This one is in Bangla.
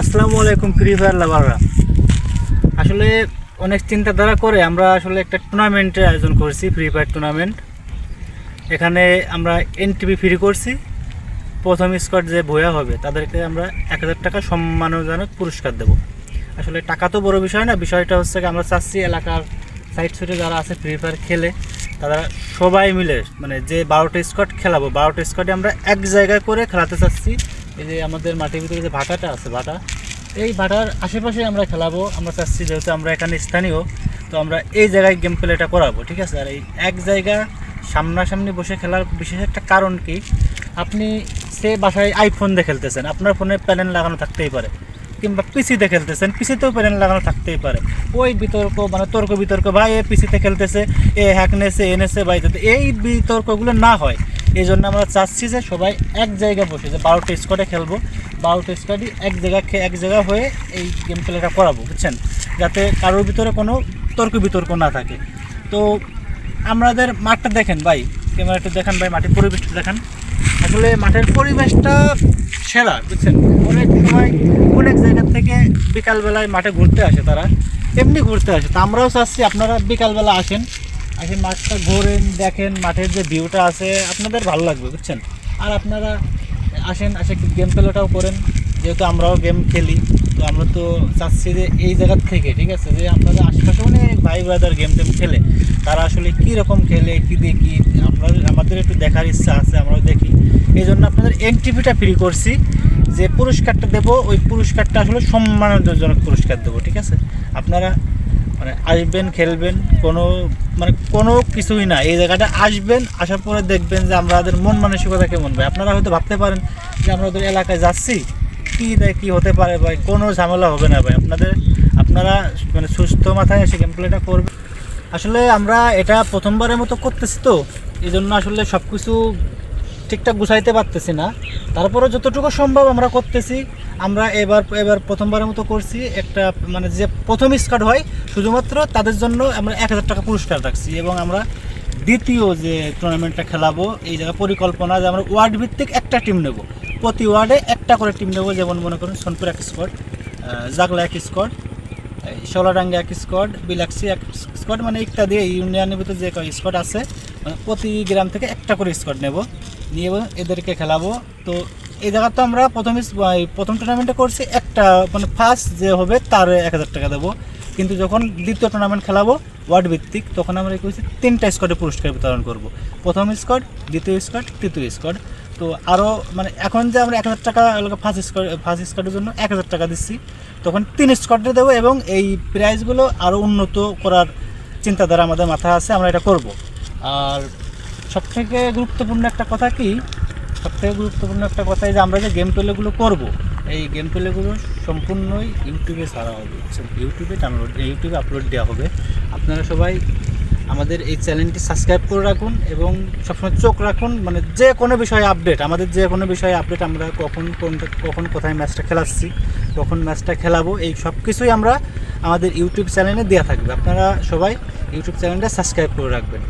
আসসালামু আলাইকুম ফ্রি ফায়ার লাভাররা আসলে অনেক চিন্তাধারা করে আমরা আসলে একটা টুর্নামেন্টের আয়োজন করছি ফ্রি ফায়ার টুর্নামেন্ট এখানে আমরা এনটিভি ফ্রি করছি। প্রথম স্কোয়াড যে বয়া হবে, তাদেরকে আমরা এক হাজার টাকা সম্মানজনক পুরস্কার দেব। আসলে টাকা তো বড় বিষয় না, বিষয়টা হচ্ছে আমরা চাচ্ছি এলাকার সাইড সুইটে যারা আছে ফ্রি ফায়ার খেলে, তারা সবাই মিলে মানে যে বারোটা স্কোয়াড খেলাবো, বারোটা স্কোয়াডে আমরা এক জায়গায় করে খেলাতে চাচ্ছি। এই যে আমাদের মাটির ভিতরে যে ভাটাটা আছে, ভাটা, এই ভাটার আশেপাশে আমরা খেলাবো। আমরা চাচ্ছি যেহেতু আমরা এখানে স্থানীয়, তো আমরা এই জায়গায় গেম প্লেটা করাবো, ঠিক আছে? আর এই এক জায়গা সামনাসামনি বসে খেলার বিশেষ একটা কারণ কি? আপনি সে বাসায় আইফোন দিয়ে খেলতেছেন, আপনার ফোনে প্যানেল লাগানো থাকতেই পারে, কিংবা পিসিতে খেলতেছেন পিসিতেও প্যানেল লাগানো থাকতেই পারে। ওই বিতর্ক মানে তর্ক বিতর্ক, ভাই এ পিসিতে খেলতেছে, এ হ্যাক নেছে এনেছে বা এই বিতর্কগুলো না হয়। এই জন্য আমরা চাচ্ছি যে সবাই এক জায়গায় বসে, যে বারোটা স্কোয়াডে খেলব। বারোটা স্কোয়াডই এক জায়গা এক জায়গা হয়ে এই গেম প্লেটা করাবো, বুঝছেন? যাতে কারোর ভিতরে কোনো তর্ক বিতর্ক না থাকে। তো আমাদের মাঠটা দেখেন ভাই ক্যামেরাটা দেখেন ভাই, মাঠের পরিবেশটা দেখেন। আসলে মাঠের পরিবেশটা সেরা, বুঝছেন? অনেক সময় অনেক জায়গা থেকে বিকালবেলায় মাঠে ঘুরতে আসে তারা, এমনি ঘুরতে আসে। তো আমরাও চাচ্ছি আপনারা বিকালবেলা আসেন আসে মাঠটা ঘোরেন, দেখেন, মাঠের যে ভিউটা আছে, আপনাদের ভালো লাগবে, বুঝছেন? আর আপনারা আসেন, আসে গেম প্লেটাও করেন। যেহেতু আমরাও গেম খেলি, তো আমরা তো চাচ্ছি যে এই জায়গার থেকে, ঠিক আছে? যে আপনাদের আশেপাশে অনেক ভাই ব্রাদার গেম টেম খেলে। তারা আসলে কী রকম খেলে, কী দেখি আপনাদের আমাদের একটু দেখার ইচ্ছা আছে, আমরাও দেখি। এই জন্য আপনাদের এনটিভিটা ফ্রি করছি, যে পুরস্কারটা দেবো, ওই পুরস্কারটা আসলে সম্মানজনক পুরস্কার দেবো, ঠিক আছে? আপনারা মানে আসবেন, খেলবেন, কোনো মানে কোনো কিছুই না। এই জায়গাটা আসবেন, আসার পরে দেখবেন যে আমাদের মন মানসিকতা কেমন ভাই। আপনারা হয়তো ভাবতে পারেন যে আমরা ওদের এলাকায় যাচ্ছি, কী দেয়, কী হতে পারে ভাই? কোনো ঝামেলা হবে না ভাই। আপনাদের, আপনারা মানে সুস্থ মাথায় এসে গেম প্লেটা করবেন। আসলে আমরা এটা প্রথমবারের মতো করতেছি তো। এই জন্য আসলে সব কিছু ঠিকঠাক গুছাইতে পারতেছি না। তারপরে যতটুকু সম্ভব আমরা করতেছি, আমরা এবার এবার প্রথমবারের মতো করছি একটা মানে যে প্রথম স্কার্ট হয়, শুধুমাত্র তাদের জন্য আমরা এক হাজার টাকা পুরস্কার রাখছি এবং আমরা দ্বিতীয় যে টুর্নামেন্টটা খেলাবো, এই জায়গা পরিকল্পনা যে আমরা ওয়ার্ড ভিত্তিক একটা টিম নেব। প্রতি ওয়ার্ডে একটা করে টিম নেব, যেমন মনে করুন, সোনপুর এক স্কোয়াড জাগলা এক স্কোয়াড সোলাডাঙ্গা এক স্কোয়াড, বিলাক্সি এক স্কোয়াড মানে ইত্যাদি ইউনিয়নের ভিতরে যে স্কোয়াড আছে মানে প্রতি গ্রাম থেকে একটা করে স্কোয়াড নেব। নিয়ে এদেরকে খেলাবো। তো এই জায়গা তো আমরা প্রথম প্রথম টুর্নামেন্টে করছি, একটা মানে ফার্স্ট যে হবে তার এক হাজার টাকা দেবো। কিন্তু যখন দ্বিতীয় টুর্নামেন্ট খেলাবো, ওয়ার্ড ভিত্তিক, তখন আমরা করছি, তিনটা স্কোয়াডে পুরস্কার বিতরণ করব। প্রথম স্কোয়াড, দ্বিতীয় স্কোয়াড, তৃতীয় স্কোয়াড। তো আরও মানে এখন যে আমরা এক হাজার টাকা ফার্স্ট স্কোয়াড ফার্স্ট স্কোয়াডের জন্য এক হাজার টাকা দিচ্ছি, তখন তিন স্কোয়াডে দেবো এবং এই প্রাইজগুলো আরও উন্নত করার চিন্তাধারা আমাদের মাথায় আছে, আমরা এটা করব। আর সবথেকে গুরুত্বপূর্ণ একটা কথা কি? সবথেকে গুরুত্বপূর্ণ একটা কথা এই যে আমরা যে গেম প্লেগুলো করব, এই গেম প্লেগুলো সম্পূর্ণই ইউটিউবে ছাড়া হবে। ইউটিউবে ডাউনলোড ইউটিউবে আপলোড দেওয়া হবে। আপনারা সবাই আমাদের এই চ্যানেলটি সাবস্ক্রাইব করে রাখুন এবং সবসময় চোখ রাখুন মানে যে কোনো বিষয়ে আপডেট আমাদের যে কোনো বিষয়ে আপডেট আমরা কখন কোন কখন কোথায় ম্যাচটা খেলাচ্ছি, কখন ম্যাচটা খেলাবো, এই সব কিছুই আমরা আমাদের ইউটিউব চ্যানেলে দেওয়া থাকবে। আপনারা সবাই ইউটিউব চ্যানেলটা সাবস্ক্রাইব করে রাখবেন।